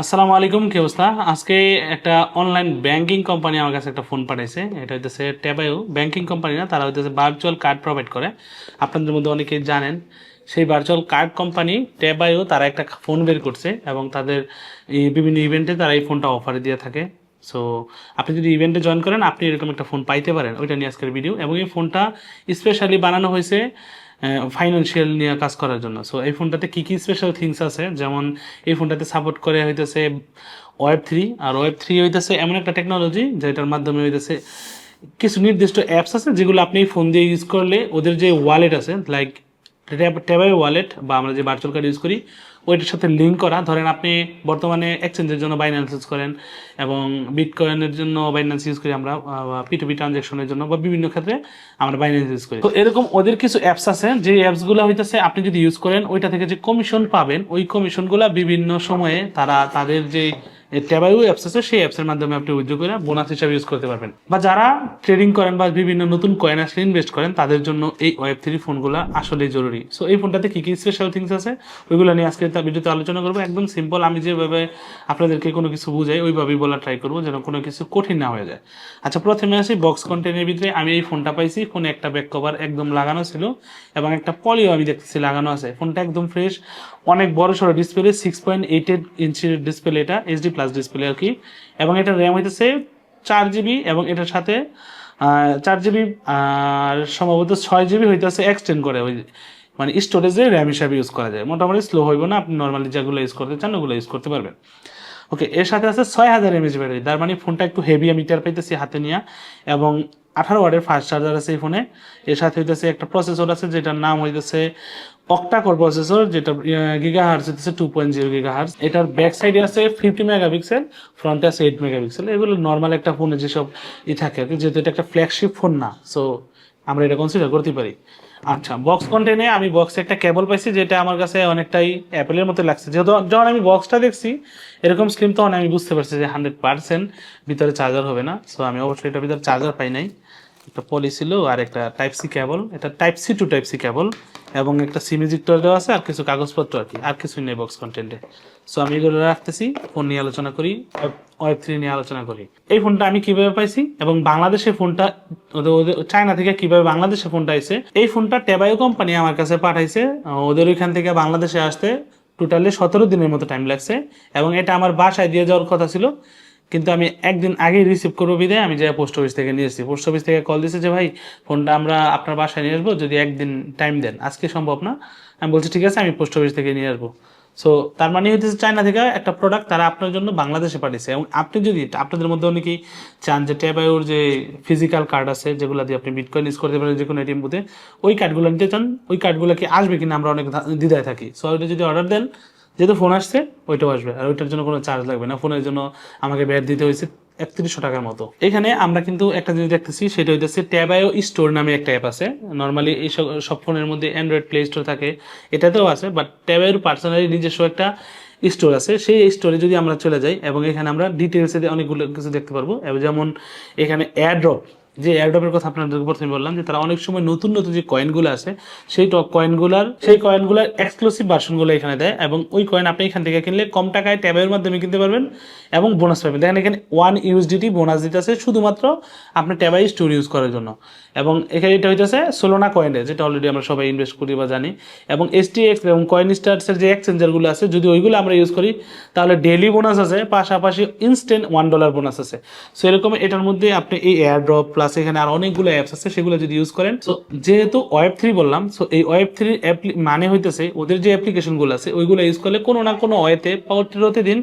আসসালামু আলাইকুম, কি অবস্থা? আজকে একটা অনলাইন ব্যাংকিং কোম্পানি আমার কাছে একটা ফোন পাঠাইছে। এটা হইতেছে ট্যাবায়ু ব্যাংকিং কোম্পানি না, তারা হইতেছে ভার্চুয়াল কার্ড প্রোভাইড করে। আপনাদের মধ্যে অনেকেই জানেন, সেই ভার্চুয়াল কার্ড কোম্পানি ট্যাবায়ু তারা একটা ফোন বের করছে এবং তাদের বিভিন্ন ইভেন্টে তারা এই ফোনটা অফারে দিয়ে থাকে। সো আপনি যদি ইভেন্টে জয়েন করেন, আপনি এরকম একটা ফোন পাইতে পারেন। ওইটা নিয়ে আজকের ভিডিও এবং এই ফোনটা স্পেশালি বানানো হয়েছে ফাইন্যান্সিয়াল নিয়ে কাজ করার জন্য। সো এই ফোনটাতে কী কী স্পেশাল থিংস আছে? যেমন, এই ফোনটাতে সাপোর্ট করে হইতেছে ওয়েব থ্রি আর ওয়েব থ্রি হইতেছে এমন একটা টেকনোলজি যেটার মাধ্যমে হইতেছে কিছু নির্দিষ্ট অ্যাপস আছে যেগুলো আপনি ফোন দিয়ে ইউজ করলে ওদের যে ওয়ালেট আছে লাইক ট্যাবের ওয়ালেট বা আমরা যে ভার্চুয়াল কার্ড ইউজ করি ওইটার সাথে লিঙ্ক করা। ধরেন আপনি বর্তমানে এক্সচেঞ্জের জন্য বাইন্যান্স ইউজ করেন এবং বিটকয়েনের জন্য বাইন্যান্স ইউজ করি আমরা পিটুপি ট্রানজ্যাকশনের জন্য, বা বিভিন্ন ক্ষেত্রে আমরা বাইন্যান্স ইউজ করি। তো এরকম ওদের কিছু অ্যাপস আছে, যে অ্যাপসগুলো হইতেছে, আপনি যদি ইউজ করেন, ওইটা থেকে যে কমিশন পাবেন, ওই কমিশনগুলো বিভিন্ন সময়ে তারা তাদের যে ট্যাবায়ু অ্যাপস আছে, সেই অ্যাপসের মাধ্যমে আপনি উইথড্র করে বোনাস হিসাবে ইউজ করতে পারবেন। বা যারা ট্রেডিং করেন বা বিভিন্ন নতুন কয়েন আসলে ইনভেস্ট করেন, তাদের জন্য এই ওয়েব থ্রি ফোনগুলো আসলেই জরুরি। সো এই ফোনটাতে কী কী স্পেশাল থিংস আছে, ওইগুলো নিয়ে আজকে তার ভিডিওতে আলোচনা করব। একদম সিম্পল আমি যেভাবে আপনাদেরকে কোনো কিছু বুঝাই, ওইভাবেই বলা ট্রাই করব, যেন কোনো কিছু কঠিন না হয়ে যায়। আচ্ছা প্রথমে আসি বক্স কন্টেনের ভিতরে। আমি এই ফোনটা পাইছি, ফোনে একটা ব্যাক কভার একদম লাগানো ছিল, এবং একটা পলিও আমি দেখতেছি লাগানো আছে। ফোনটা একদম ফ্রেশ অনেক বড় সড়ো ডিসপ্লে সিক্স পয়েন্ট এইট ইঞ্চির ডিসপ্লে এটা এইচডি প্লাস ডিসপ্লে আর কি। এবং এটা র্যাম হইতেছে চার জিবি এবং এটার সাথে চার জিবি আর সম্ভবত ছয় জিবি হইতেছে এক্সটেন্ড করে ওই মানে স্টোরেজে র্যাম হিসাবে ইউজ করা যায়। মোটামুটি স্লো হইব না, আপনি নর্মালি যেগুলো ইউজ করতে চান ওগুলো ইউজ করতে পারবেন। ওকে এর সাথে আছে ছয় হাজার এমএচ ব্যাটারি তার মানে ফোনটা একটু হেভি আমি টের পাইতেছি হাতে নিয়ে। এবং আঠারো ওয়ার্ডের ফাস্ট চার্জার আছে এই ফোনে এর সাথে হইতেছে একটা প্রসেসর আছে যেটার নাম হইতেছে অক্টাকোর প্রসেসর যেটা গিগা হার্স হইতেছে two point zero gigahertz এটার ব্যাক সাইডে আছে ফিফটি মেগাপিক্সেল ফ্রন্টে আছে এইট মেগাপিক্সেল এগুলো নর্মাল একটা ফোনে যেসব ই থাকে আর কি, যেহেতু এটা একটা ফ্ল্যাগশিপ ফোন না সো আমরা এটা কনসিডার করতে পারি। আচ্ছা বক্স কন্টেনে আমি বক্সে একটা কেবল পাইছি যেটা আমার কাছে অনেকটাই অ্যাপেলের মতো লাগছে। যেহেতু যখন আমি বক্সটা দেখছি এরকম স্ক্রিন তখন আমি বুঝতে পারছি যে হান্ড্রেড পার্সেন্ট ভিতরে চার্জার হবে না সো আমি অবশ্যই এটার ভিতরে চার্জার পাই নাই। একটা পলি ছিল আর একটা টাইপ সি কেবল এটা type C to type C cable এবং একটা সিমিজিক্টর দেওয়া আছে আর কিছু কাগজপত্র আর কি, আর কিছু নেই বক্স কন্টেন্টে সো আমি এগুলো রাখতেছি ফোন নিয়ে আলোচনা করি ওয়েব থ্রি নিয়ে আলোচনা করি। এই ফোনটা আমি কীভাবে পাইছি এবং বাংলাদেশে ফোনটা চায়না থেকে কীভাবে বাংলাদেশে ফোনটা আইছে, এই ফোনটা টেবায়ো কোম্পানি আমার কাছে পাঠাইছে ওদের ওইখান থেকে বাংলাদেশে আসতে টোটালি সতেরো দিনের মতো টাইম লাগছে এবং এটা আমার বাসায় দিয়ে যাওয়ার কথা ছিল। কিন্তু আমি একদিন আগেই রিসিভ করব বিদায়, আমি যাই পোস্ট অফিস থেকে নিয়ে এসেছি পোস্ট অফিস থেকে কল দিয়েছে যে, ভাই ফোনটা আমরা আপনার বাসায় নিয়ে আসব, যদি একদিন টাইম দেন। আজকে সম্ভব না। আমি বলছি, ঠিক আছে, আমি পোস্ট অফিস থেকে নিয়ে আসব। সো তার মানে হচ্ছে চায়না থেকে একটা প্রোডাক্ট তারা আপনার জন্য বাংলাদেশে পাঠিয়েছে। এবং আপনি যদি, আপনাদের মধ্যে অনেকেই চান যে ট্যাবায়োর যে ফিজিক্যাল কার্ড আছে, যেগুলো দিয়ে আপনি বিটকয়েন ইউজ করতে পারেন যে কোনো এটিএম বুথে ওই কার্ডগুলো নিতে চান, ওই কার্ডগুলো কি আসবে কিনা আমরা অনেক দ্বিধায় থাকি। সো যদি অর্ডার দেন যেহেতু ফোন আসছে, ওইটাও আসবে। আর ওইটার জন্য কোনো চার্জ লাগবে না। ফোনের জন্য আমাকে ব্যাট দিতে হয়েছে একত্রিশশো টাকার মতো। এখানে আমরা কিন্তু একটা জিনিস দেখতেছি, সেটা হইতেছে ট্যাবায়ো স্টোর নামে একটা অ্যাপ আছে। নর্মালি এই সব ফোনের মধ্যে অ্যান্ড্রয়েড প্লে স্টোর থাকে, এটাতেও আছে বাট ট্যাবায়োর পার্সোনালি নিজস্ব একটা স্টোর আছে। সেই স্টোরে যদি আমরা চলে যাই, এবং এখানে আমরা ডিটেলসে অনেকগুলো কিছু দেখতে পারব। যেমন এখানে এয়ারড্রপ যে এয়ারড্রপের কথা আপনাদের প্রথমে বললাম, যে তারা অনেক সময় নতুন নতুন যে কয়েনগুলো আছে, সেই টপ কয়েনগুলার সেই কয়েনগুলার এক্সক্লুসিভ ভার্সনগুলো এখানে দেয় এবং ওই কয়েন আপনি এখান থেকে কিনলে কম টাকায় ট্যাবের মাধ্যমে কিনতে পারবেন এবং বোনাস পাবেন। দেখেন এখানে ওয়ান ইউএসডিটি বোনাস দিতেছে শুধুমাত্র আপনি ট্যাবাই স্টোর ইউজ করার জন্য। এবং এখানে এটা হইতেছে সোলোনা কয়েনে যেটা অলরেডি আমরা সবাই ইনভেস্ট করি বা জানি। এবং এসটিএক্স এবং কয়েন স্টার্সের যে এক্সচেঞ্জারগুলো আছে, যদি ওইগুলো আমরা ইউজ করি, তাহলে ডেলি বোনাস আছে, পাশাপাশি ইনস্ট্যান্ট ওয়ান ডলার বোনাস আছে। সো এরকম এটার মধ্যে আপনি এই এয়ারড্রপ প্লাস এখানে আর অনেকগুলো অ্যাপস আছে, সেগুলো যদি ইউজ করেন। সো যেহেতু ওয়েব থ্রি বললাম সো এই ওয়েব থ্রির মানে হইতেছে ওদের যে অ্যাপ্লিকেশনগুলো আছে, ওইগুলো ইউজ করলে কোনো না কোনো ওয়েতে প্রতিদিন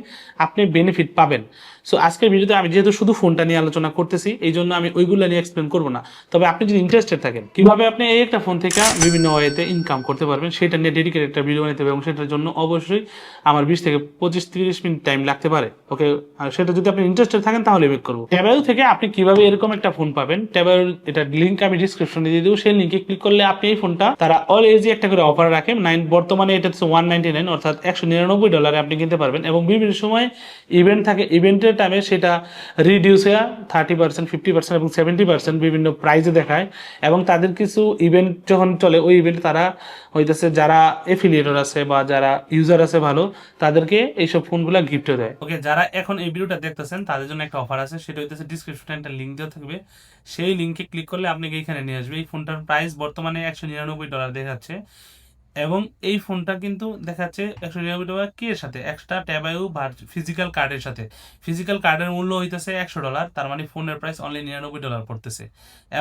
আপনি বেনিফিট পাবেন। সো আজকের ভিডিওতে আমি যেহেতু শুধু ফোনটা নিয়ে আলোচনা করতেছি, এই জন্য আমি ওইগুলো নিয়ে এক্সপ্লেন করব না। তবে আপনি যদি ইন্টারেস্টেড থাকেন, কীভাবে আপনি এই একটা ফোন থেকে বিভিন্ন ওয়েতে ইনকাম করতে পারবেন, সেটা নিয়ে ডেডিকেট একটা ভিডিও নিতে হবে এবং সেটার জন্য অবশ্যই আমার বিশ থেকে পঁচিশ তিরিশ মিনিট টাইম লাগতে পারে ওকে আর সেটা যদি আপনি ইন্টারেস্টেড থাকেন, তাহলে মেক করব। ট্যাবায়ু থেকে আপনি কীভাবে এরকম একটা ফোন পাবেন ট্যাবের এটা লিঙ্ক আমি ডিসক্রিপশনে দিয়ে দেবো। সেই লিঙ্কে ক্লিক করলে আপনি এই ফোনটা তারা অল এজি একটা করে অফার রাখেন নাইন বর্তমানে এটা হচ্ছে ওয়ান নাইনটি নাইন অর্থাৎ একশো নিরানব্বই ডলারে আপনি কিনতে পারবেন এবং বিভিন্ন সময় ইভেন্ট থাকে ইভেন্টের টাইমে সেটা রিডিউস হয়ে থার্টি পার্সেন্ট ফিফটি পার্সেন্ট এবং সেভেন্টি পার্সেন্ট বিভিন্ন প্রাইজে দেখায় এবং তাদের কিছু ইভেন্ট যখন চলে, ওই ইভেন্ট তারা হইতেছে যারা এফিলিয়েটর আছে বা যারা ইউজার আছে ভালো, তাদেরকে এইসব ফোনগুলো গিফটও দেয়। ওকে যারা এখন এই ভিডিওটা দেখতেছেন, তাদের জন্য একটা অফার আছে, সেটা হইতেছে ডিসক্রিপশনে একটা লিঙ্ক দেওয়া থাকবে। সেই লিঙ্কে ক্লিক করলে আপনাকে এখানে নিয়ে আসবে। এই ফোনটার প্রাইস বর্তমানে একশো নিরানব্বই ডলার দেখাচ্ছে। এবং এই ফোনটা কিন্তু দেখাচ্ছে একশো নিরানব্বই টাকা কি এর সাথে এক্সট্রা ট্যাবায়ু ফিজিক্যাল কার্ডের সাথে। ফিজিক্যাল কার্ডের মূল্য হইতেছে একশো ডলার তার মানে ফোনের প্রাইস অনলি নিরানব্বই ডলার পড়তেছে।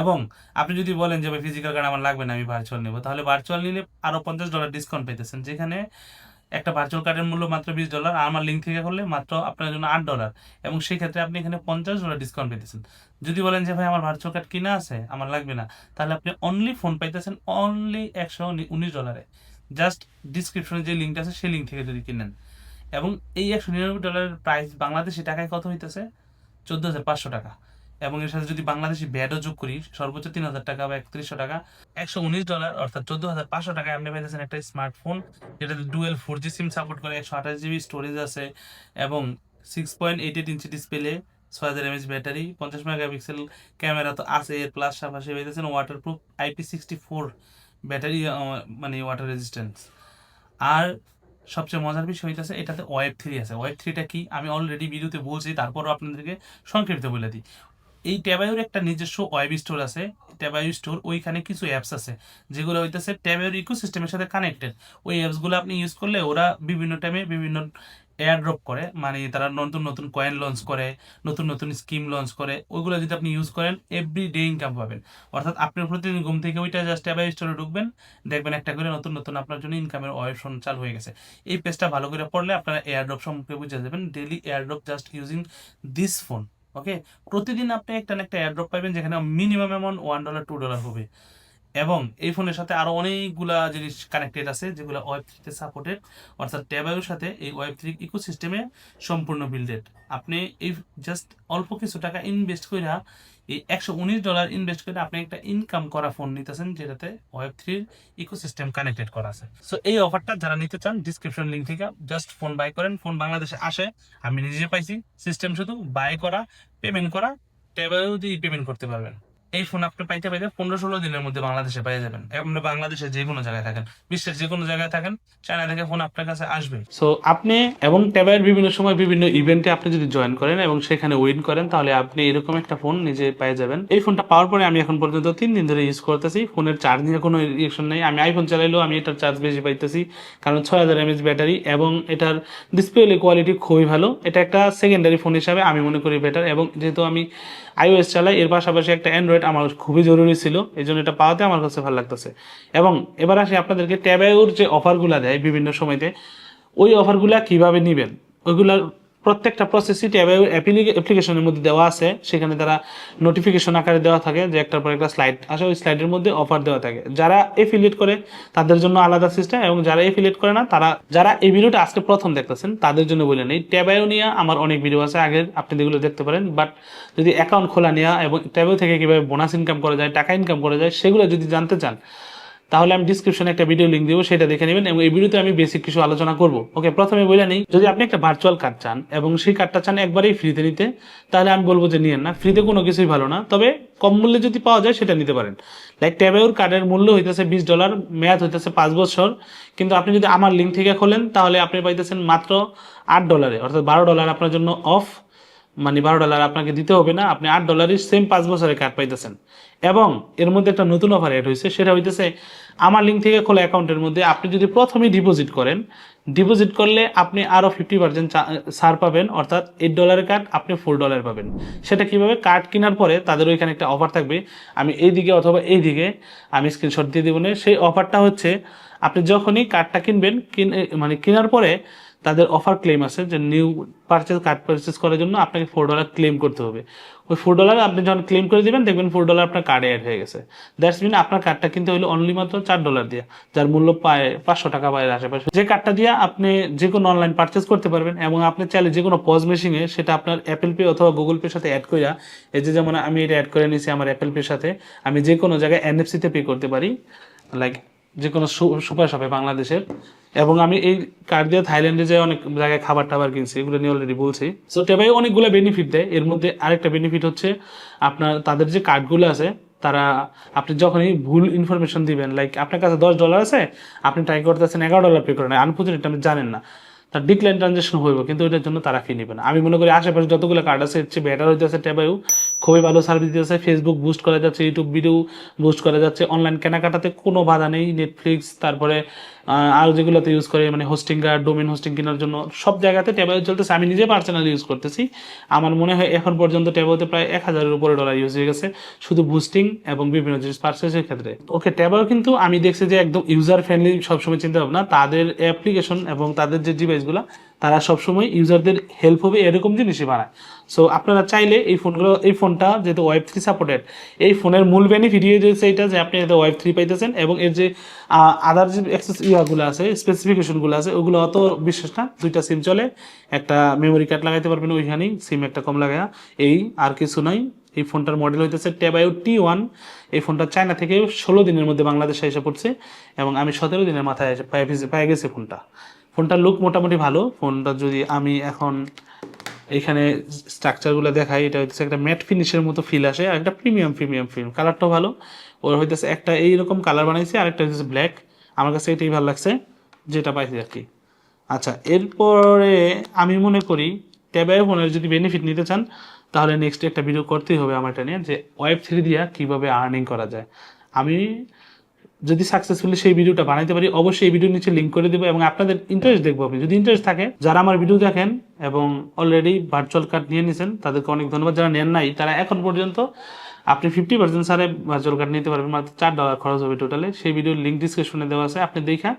এবং আপনি যদি বলেন যে, ভাই ফিজিক্যাল কার্ড আমার লাগবে না, আমি ভার্চুয়াল নেব, তাহলে ভার্চুয়াল নিলে আরও পঞ্চাশ ডলার ডিসকাউন্ট পেতেছেন যেখানে একটা ভার্চুয়াল কার্ডের মূল্য মাত্র বিশ ডলার আর আমার লিঙ্ক থেকে করলে মাত্র আপনার জন্য আট ডলার এবং সেই ক্ষেত্রে আপনি এখানে পঞ্চাশ ডলার ডিসকাউন্ট পেতেছেন। যদি বলেন যে, ভাই, আমার ভার্চুয়াল কার্ড কিনা আছে? আমার লাগবে না। তাহলে আপনি অনলি ফোন পাইতেছেন অনলি একশো উনিশ ডলারে জাস্ট ডিসক্রিপশনে যে লিঙ্কটা আছে, সেই লিঙ্ক থেকে যদি কিনেন। এবং এই একশো নিরানব্বই ডলারের প্রাইস বাংলাদেশি টাকায় কত হইতেছে? চোদ্দ হাজার পাঁচশো টাকা। এবং এর সাথে যদি বাংলাদেশি ব্যাডও যোগ করি, সর্বোচ্চ তিন হাজার টাকা বা একত্রিশশো টাকা, একশো উনিশ ডলার, অর্থাৎ চোদ্দ হাজার পাঁচশো টাকায় আপনি পেয়েছেন একটা স্মার্টফোন, যেটাতে dual four G SIM support করে, একশো আঠাশ জিবি স্টোরেজ আছে, এবং six point eight eight inch display ছয় হাজার এমএচ ব্যাটারি পঞ্চাশ মেগাপিক্সেল ক্যামেরা তো আছে, এর প্লাস পাশাপাশি পেয়েছেন waterproof IP sixty four battery মানে ওয়াটার রেজিস্ট্যান্স আর সবচেয়ে মজার বিষয় হইতেছে, এটাতে ওয়েব থ্রি আছে। ওয়েব থ্রিটা কি? আমি অলরেডি ভিডিওতে বলছি, তারপরও আপনাদেরকে সংক্ষিপ্ত বলে দিই। এই ট্যাবায়ুর একটা নিজস্ব ওয়েব স্টোর আছে। ট্যাবায়ু স্টোর ওইখানে কিছু অ্যাপস আছে, যেগুলো হইতেছে ট্যাবায়ুর ইকোসিস্টেমের সাথে কানেক্টেড ওই অ্যাপসগুলো আপনি ইউজ করলে ওরা বিভিন্ন টাইমে বিভিন্ন এয়ারড্রপ করে মানে তারা নতুন নতুন কয়েন লঞ্চ করে, নতুন নতুন স্কিম লঞ্চ করে, ওইগুলো যদি আপনি ইউজ করেন এভরি ডে ইনকাম পাবেন। অর্থাৎ আপনি প্রতিদিন ঘুম থেকে ওইটা জাস্ট ট্যাবাই স্টোরে ঢুকবেন, দেখবেন একটা করে নতুন নতুন আপনার জন্য ইনকামের অপশন চালু হয়ে গেছে। এই পেজটা ভালো করে পড়লে আপনারা এয়ারড্রপ সম্পর্কে বুঝে যাবেন। Daily airdrop just using this phone okay প্রতিদিন আপনি একটা না একটা এয়ারড্রপ পাবেন যেখানে minimum amount one dollar two dollar হবে। এবং এই ফোনের সাথে আরও অনেকগুলা জিনিস কানেক্টেড আছে, যেগুলো ওয়েব থ্রিতে সাপোর্টেড অর্থাৎ ট্যাবায়ুর সাথে এই ওয়েব থ্রি ইকোসিস্টেমে সম্পূর্ণ বিল্ডেড আপনি এই জাস্ট অল্প কিছু টাকা ইনভেস্ট করে এই একশো উনিশ ডলার ইনভেস্ট করে আপনি একটা ইনকাম করা ফোন নিতেছেন, যেটাতে ওয়েব থ্রির ইকোসিস্টেম কানেক্টেড করা আছে। সো এই অফারটা যারা নিতে চান ডিসক্রিপশন লিঙ্ক থেকে জাস্ট ফোন বাই করেন। ফোন বাংলাদেশে আসে, আমি নিজে পাইছি। সিস্টেম শুধু বাই করা পেমেন্ট করা ট্যাবেও দিয়ে পেমেন্ট করতে পারবেন। এই ফোন আপনি পাইতে পাইতে পনেরো ষোলো দিনের মধ্যে বাংলাদেশে পেয়ে যাবেন। আপনি বাংলাদেশে যে কোনো জায়গায় থাকেন, বিশ্বের যে কোনো জায়গায় থাকেন চায়না থেকে ফোন আপনার কাছে আসবে। সো আপনি এবং ট্যাবের বিভিন্ন সময় বিভিন্ন ইভেন্টে আপনি যদি জয়েন করেন এবং সেখানে উইন করেন, তাহলে আপনি এরকম একটা ফোন নিজে পেয়ে যাবেন। এই ফোনটা পাওয়ার পরে আমি এখন পর্যন্ত তিন দিন ধরে ইউজ করতেছি। ফোনের চার্জ নিয়ে কোনো রিয়েকশন নেই। আমি আইফোন চালাইলেও আমি এটার চার্জ বেশি পাইতেছি, কারণ ছয় হাজার এমএচ ব্যাটারি এবং এটার ডিসপ্লে কোয়ালিটি খুবই ভালো। এটা একটা সেকেন্ডারি ফোন হিসাবে আমি মনে করি বেটার এবং যেহেতু আমি আইওএস চালাই এর পাশাপাশি একটা অ্যান্ড্রয়েড আমার খুবই জরুরি ছিল, এই জন্য এটা পাওয়াতে আমার কাছে ভালো লাগতেছে। এবং এবার আসি আপনাদেরকে ট্যাবের যে অফারগুলো দেয় বিভিন্ন সময়তে, ওই অফারগুলা কীভাবে নেবেন? ওইগুলার প্রত্যেকটা প্রসেসই ট্যাবের অ্যাপ্লিকেশনের মধ্যে দেওয়া আছে। সেখানে তারা নোটিফিকেশন আকারে দেওয়া থাকে যে একটার পর একটা স্লাইড আসে। ওই স্লাইডের মধ্যে অফার দেওয়া থাকে। যারা এফিলিয়েট করে, তাদের জন্য আলাদা সিস্টেম এবং যারা এফিলিয়েট করে না, তারা যারা এই ভিডিওটা আজকে প্রথম দেখতেছেন, তাদের জন্য বলে নেই। ট্যাবায়ও নিয়ে, আমার অনেক ভিডিও আছে আগের, আপনি যেগুলো দেখতে পারেন। বাট যদি অ্যাকাউন্ট খোলা নেওয়া এবং ট্যাবেও থেকে কীভাবে বোনাস ইনকাম করা যায়, টাকা ইনকাম করা যায়, সেগুলো যদি জানতে চান তাহলে আমি ডিসক্রিপশনে একটা ভিডিও লিঙ্ক দিব, সেটা দেখে নেবেন এবং এই ভিডিওতে আমি বেসিক কিছু আলোচনা করব। ওকে প্রথমে বলে নেই, যদি আপনি একটা ভার্চুয়াল কার্ড চান এবং সেই কার্ডটা চান একবারেই ফ্রিতে নিতে, তাহলে আমি বলব যে নিয়েন না ফ্রিতে কোনো কিছুই ভালো না, তবে কম মূল্যে যদি পাওয়া যায় সেটা নিতে পারেন। লাইক ট্যাবেউর কার্ডের মূল্য হইতেছে বিশ ডলার মেয়াদ হইতেছে পাঁচ বছর, কিন্তু আপনি যদি আমার লিঙ্ক থেকে খোলেন, তাহলে আপনি পাইতেছেন মাত্র আট ডলারে অর্থাৎ বারো ডলার আপনার জন্য অফ মানে বারো ডলার আপনাকে দিতে হবে না, আপনি আট ডলারই সেম পাঁচ বছরের কার্ড পাইতেছেন। এবং এর মধ্যে একটা নতুন অফার অ্যাড হয়েছে, সেটা হইতেছে আমার লিঙ্ক থেকে খোলা অ্যাকাউন্টের মধ্যে আপনি যদি প্রথমেই ডিপোজিট করেন ডিপোজিট করলে আপনি আরও ফিফটি পার্সেন্ট ছাড় পাবেন, অর্থাৎ এইট ডলারের কার্ড আপনি ফোর ডলার পাবেন। সেটা কীভাবে? কার্ড কেনার পরে তাদের ওইখানে একটা অফার থাকবে, আমি এই দিকে অথবা এই দিকে আমি স্ক্রিনশট দিয়ে দেবো সেই অফারটা হচ্ছে, আপনি যখনই কার্ডটা কিনবেন, কিন মানে কেনার পরে তাদের অফার ক্লেম আছে যে নিউ পারচেজ কার্ড পারচেজ করার জন্য আপনাকে ফোর ডলার ক্লেম করতে হবে। ওই ফোর ডলার আপনি যখন ক্লেম করে দিবেন, দেখবেন ফোর ডলার আপনার কার্ডে অ্যাড হয়ে গেছে। দ্যাটস মিন আপনার কার্ডটা কিনতে হলো অনলি মাত্র চার ডলার দিয়ে, যার মূল্য পায় পাঁচশো টাকা পায় আশেপাশে। যে কার্ডটা দিয়ে আপনি যে কোনো অনলাইন পারচেজ করতে পারবেন এবং আপনি চাইলে যে কোনো পজ মেশিনে সেটা আপনার অ্যাপেল পে অথবা গুগল পের সাথে অ্যাড করিয়া এই যে যেমন আমি এটা অ্যাড করে নিয়েছি আমার অ্যাপেল পের সাথে, আমি যে কোনো জায়গায় এনএফসিতে পে করতে পারি। লাইক যে কোনো সুপার শপে বাংলাদেশের। এবং আমি এই কার্ড দিয়ে থাইল্যান্ডে যে অনেক জায়গায় খাবার টাবার কিনছি, এগুলো নিয়ে অলরেডি বলছি। সো টেবাই অনেকগুলো বেনিফিট দেয়। এর মধ্যে আরেকটা বেনিফিট হচ্ছে আপনার, তাদের যে কার্ডগুলো আছে, তারা আপনি যখনই ভুল ইনফরমেশন দিবেন লাইক আপনার কাছে দশ ডলার আছে, আপনি ট্রাই করতেছেন, এগারো ডলার পে করেন আনফর্চুনেট আপনি জানেন না। তার ডিক্লাইন ট্রানজেকশন হইব, কিন্তু ওইটার জন্য তারা ফি নেবে না। আমি মনে করি আশেপাশে যতগুলো কার্ড আছে হচ্ছে বেটার হইতেছে টেবাইও খুবই ভালো সার্ভিস দিতেছে ফেসবুক বুস্ট করা যাচ্ছে ইউটিউব ভিডিও বুস্ট করা যাচ্ছে। অনলাইন কেনাকাটাতে কোনো বাধা নেই। নেটফ্লিক্স তারপরে আহ, আরও যেগুলোতে ইউজ করে মানে হোস্টিং ডোমেন হোস্টিং কেনার জন্য সব জায়গাতে টেবাইও চলতেছে। আমি নিজে পার্সোনালি ইউজ করতেছি। আমার মনে হয় এখন পর্যন্ত টেবাইতে প্রায় এক হাজারের উপরে ডলার ইউজ হয়ে গেছে শুধু বুস্টিং এবং বিভিন্ন জিনিস পার্সেসের ক্ষেত্রে। ওকে ট্যাবাও কিন্তু আমি দেখছি যে একদম ইউজার ফ্রেন্ডলি সবসময় চিন্তা ভাবনা। তাদের অ্যাপ্লিকেশন এবং তাদের যে ডিভাইসগুলো তারা সবসময় ইউজারদের হেল্প হবে এরকম জিনিসই বানায়। সো আপনারা চাইলে এই ফোনগুলো, এই ফোনটা যেহেতু ওয়েব থ্রি সাপোর্টেড এই ফোনের মূল বেনিফিট হচ্ছে এটা যে আপনি এতে ওয়েব থ্রি পাইতেছেন এবং এর যে আদার যে অ্যাক্সেস ইয়াগুলো আছে স্পেসিফিকেশনগুলো আছে, ওগুলো অত বিশেষ না। দুইটা সিম চলে, একটা মেমোরি কার্ড লাগাইতে পারবেন ওইখানেই সিম একটা কম লাগায়া। এই আর কিছু নাই। এই ফোনটার মডেল হইতেছে টেবায়ো টি ওয়ান এই ফোনটা চায়না থেকে ষোলো দিনের মধ্যে বাংলাদেশে এসে পড়ছে এবং আমি সতেরো দিনের মাথায় এসে পেয়ে গেছি ফোনটা। ফোনটার লুক মোটামুটি ভালো। ফোনটা যদি আমি এখন এখানে স্ট্রাকচারগুলো দেখাই, এটা হচ্ছে একটা ম্যাট ফিনিশের মতো ফিল আসে, আর একটা প্রিমিয়াম প্রিমিয়াম ফিল কালারটাও ভালো। ওর হইতেছে একটা এইরকম কালার বানাইছে, আর একটা হচ্ছে ব্ল্যাক আমার কাছে এটাই ভালো লাগছে, যেটা পাইছি আর কি। আচ্ছা এরপরে আমি মনে করি ট্যাবের ফোনের যদি বেনিফিট নিতে চান, তাহলে নেক্সট একটা ভিডিও করতেই হবে আমার এটা নিয়ে, যে ওয়েব থ্রি দিয়া কীভাবে আর্নিং করা যায়। আমি যদি সাকসেসফুলি সেই ভিডিওটা বানাইতে পারি, অবশ্যই এই ভিডিওর নিচে লিঙ্ক করে দেবো এবং আপনাদের ইন্টারেস্ট দেখব আপনি। যদি ইন্টারেস্ট থাকে, যারা আমার ভিডিও দেখেন এবং অলরেডি ভার্চুয়াল কার্ড নিয়ে নিয়েছেন তাদেরকে অনেক ধন্যবাদ। যারা নেন নাই, তারা এখন পর্যন্ত আপনি ফিফটি পার্সেন্ট সারে ভার্চুয়াল কার্ড নিতে পারবেন, মাত্র চার ডলার খরচ হবে টোটালে সেই ভিডিওর লিঙ্ক ডিসক্রিপশনে দেওয়া আছে, আপনি দেখা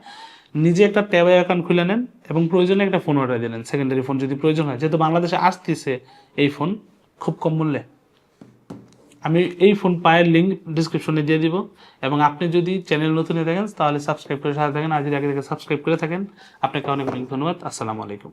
নিজে একটা ট্যাবে অ্যাকাউন্ট খুলে নেন এবং প্রয়োজনে একটা ফোন অর্ডার দিলেন সেকেন্ডারি ফোন যদি প্রয়োজন হয়, যেহেতু বাংলাদেশে আসতেছে এই ফোন খুব কম মূল্যে। আমি এই ফোন পায়ের লিঙ্ক ডিসক্রিপশনে দিয়ে দিব। এবং আপনি যদি চ্যানেল নতুন হয়ে থাকেন, তাহলে সাবস্ক্রাইব করে সাথে থাকেন। আর যদি আগে থেকে সাবস্ক্রাইব করে থাকেন, আপনাকে অনেক অনেক ধন্যবাদ। আসসালামু আলাইকুম।